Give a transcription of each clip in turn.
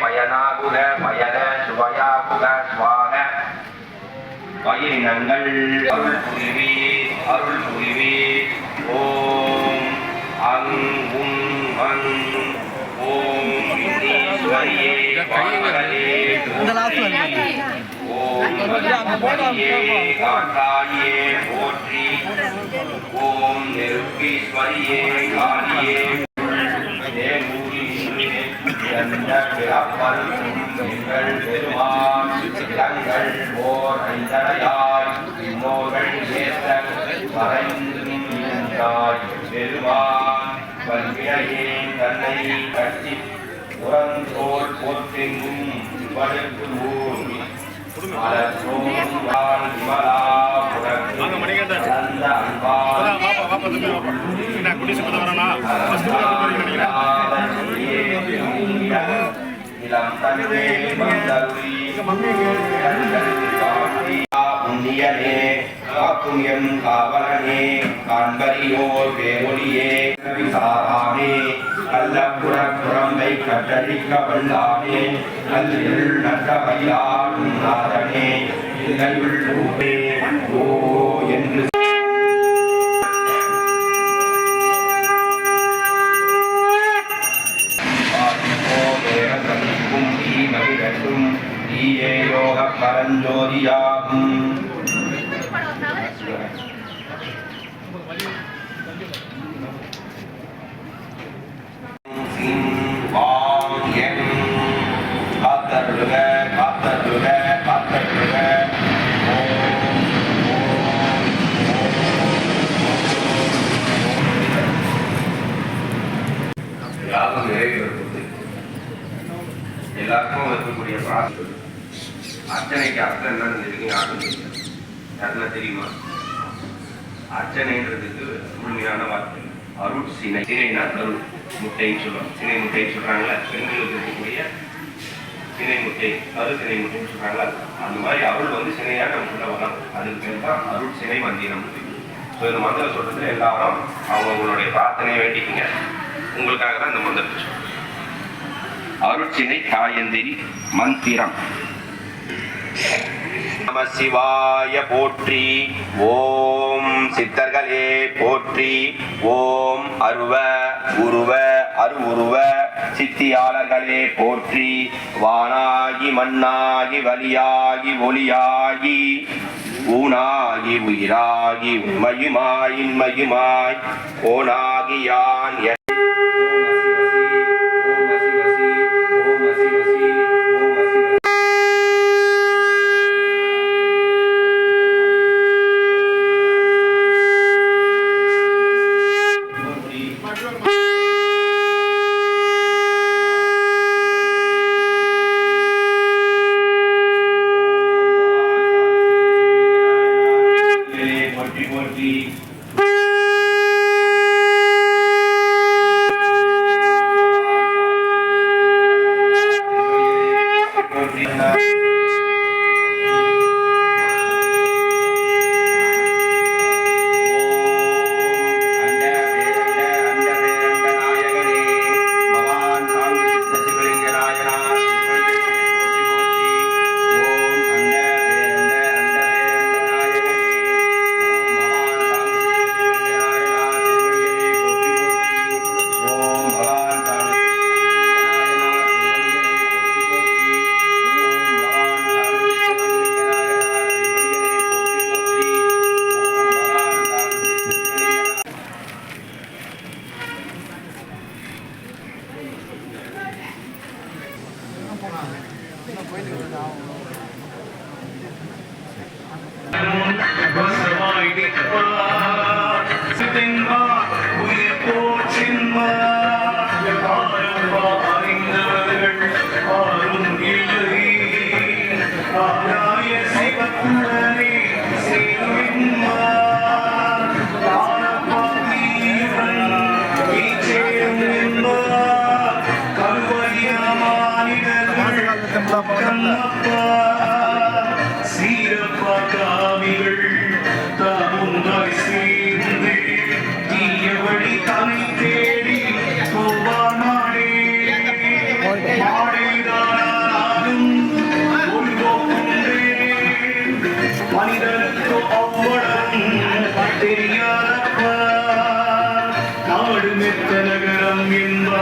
பயனாகுக பயன சுவையாகுக சுவாக பயணங்கள் அருள் புரிவி அருள் புரிவி ஓம் அங் உம் ஓம் ஈஸ்வரியே போற்றி. ஓம் நெருப்பீஸ்வரியே காளியே. தேமூர் உறந்தோல் போற்றெங்கும் படுத்து ஊர் மலர்ந்தோம் விமலா அன்பால் உன்னியனே காத்துயம் காவலனே காண்பரியோர் பேரொழியே விசாராமே கள்ளப்புற குரம்பை கட்டடிக்க வல்லானே நல்லிருள் நன்ற நாதனே இல்லையுள் ஊரே ஓ பரஞ்சோதியாகும். அர்ச்சனைக்கு அர்த்தம் என்னன்னு தெரியும் யாருக்கும் தெரியாது யாருன்னா தெரியுமா அர்ச்சனைன்றதுக்கு முழுமையான வார்த்தை அருள் சினை சினைனா அருள் முட்டைன்னு சொல்லுவாங்க சினை முட்டைன்னு சொல்றாங்கல்ல பெண்களுக்கு இருக்கக்கூடிய சினை முட்டை கரு சினை முட்டைன்னு சொல்றாங்களா அந்த மாதிரி அருள் வந்து சினையா நமக்குள்ள வரலாம் அதுக்கு பேர் தான் அருள் சினை மந்திரம் ஸோ இந்த மந்திரம் சொல்றதுல எல்லாரும் அவங்க பிரார்த்தனையை வேண்டிக்கிங்க உங்களுக்காக தான் இந்த மந்திரத்தை சொல்றேன் அருட்சினை காயந்திரி மந்திரம். நம சிவாய போற்றி. ஓம் சித்தர்களே போற்றி. ஓம் அருவ உருவ அருவுருவ. சித்தியாளர்களே போற்றி. வானாகி மண்ணாகி வலியாகி ஒளியாகி. ஊனாகி உயிராகி உண்மையுமாய் இன்மையுமாய். ஓனாகி யான் everything but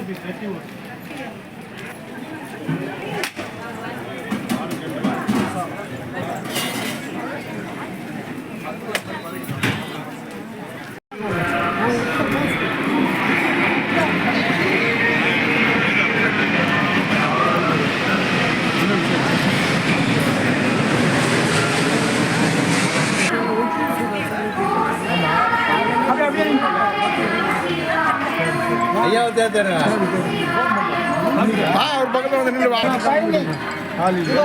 ಬೇಕಾಗಿ ஆ ஒரு பக்கத்தில் வந்து நின்று வாங்க ஆளில